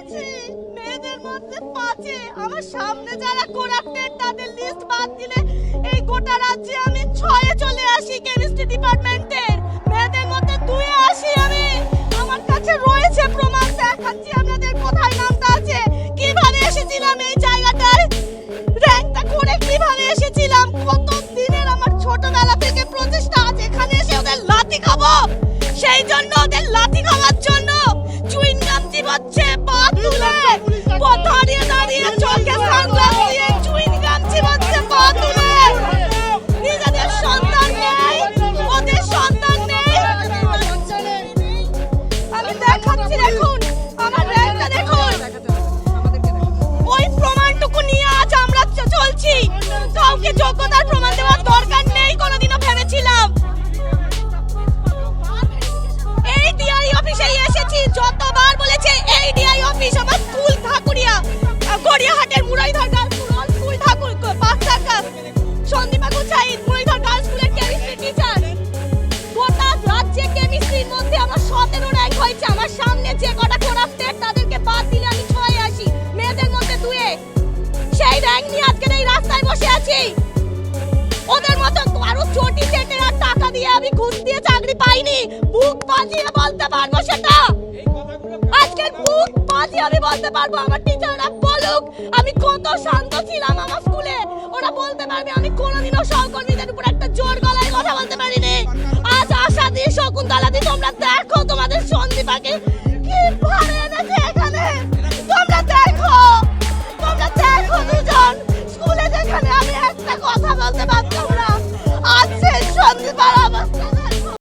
হয়েছে মেয়েদের মধ্যে পাঁচে। আমার সামনে যারা কোরাপ্টেড তাদের লিস্ট বাদ দিলে এই গোটা রাজ্যে আমি ছয়ে চলে আসি কেমিস্ট্রি ডিপার্টমেন্টের। মেয়েদের মধ্যে দুয়ে আসি আমি। আমার কাছে রয়েছে প্রমাণ, দেখাচ্ছি আপনাদের কোথায় নামটা আছে। কীভাবে এসেছিলাম এই জায়গাটায়? র্যাঙ্কটা করে কীভাবে এসেছিলাম? কত দিনের আমার ছোটবেলা থেকে প্রচেষ্টা আছে? এখানে এসে ওদের লাথি খাব। সেই জন্য ওদের লাথি খাওয়ার কাউকে যোগ্যতার প্রমাণ দেওয়ার দরকার নেই, কোনোদিনও ভেবেছিলাম। এই ডিআই অফিসেই এসেছি, যতবার বলেছে এই ডিআই অফিস আমার স্কুল ঠাকুরিয়া গড়িয়াহাটের মুরাইধর গার্লস স্কুল ঠাকুর বাচ্চার কাছ সন্দীপা গুছাই মুরাইধর গার্লস স্কুলের কেমিস্ট্রি টিচার গোটা রাজ্যে কেমিস্ট্রির মধ্যে আমার সতেরো র্যাঙ্ক হয়েছে। আমার সামনে যে কটা কোরাপ্টেড তাদেরকে বাদ দিলে আমি ছয় আসি। মেয়েদের মধ্যে দুয়ে। সেই র্যাঙ্ক নিয়ে আজকের এই রাস্তায় বসে আছি। ওদের মতো আরও চটি চেটে আর টাকা দিয়ে আমি ঘুষ দিয়ে চাকরি পাইনি। বুক বাজিয়ে বলতে পারব সেটা? আজকে বুক বাজিয়ে আমি বলতে পারব, আমার টিচাররা বলুক। আমি কত শান্ত ছিলাম আমার স্কুলে। ওরা বলতে পারবে, আমি কোনোদিনও সহকর্মীদের উপর একটা জোর গলায় কথা বলতে পারিনি। আজ আশা দিয়ে শকুন্তলা দিয়ে তোমরা দেখো তোমাদের সন্দীপাকে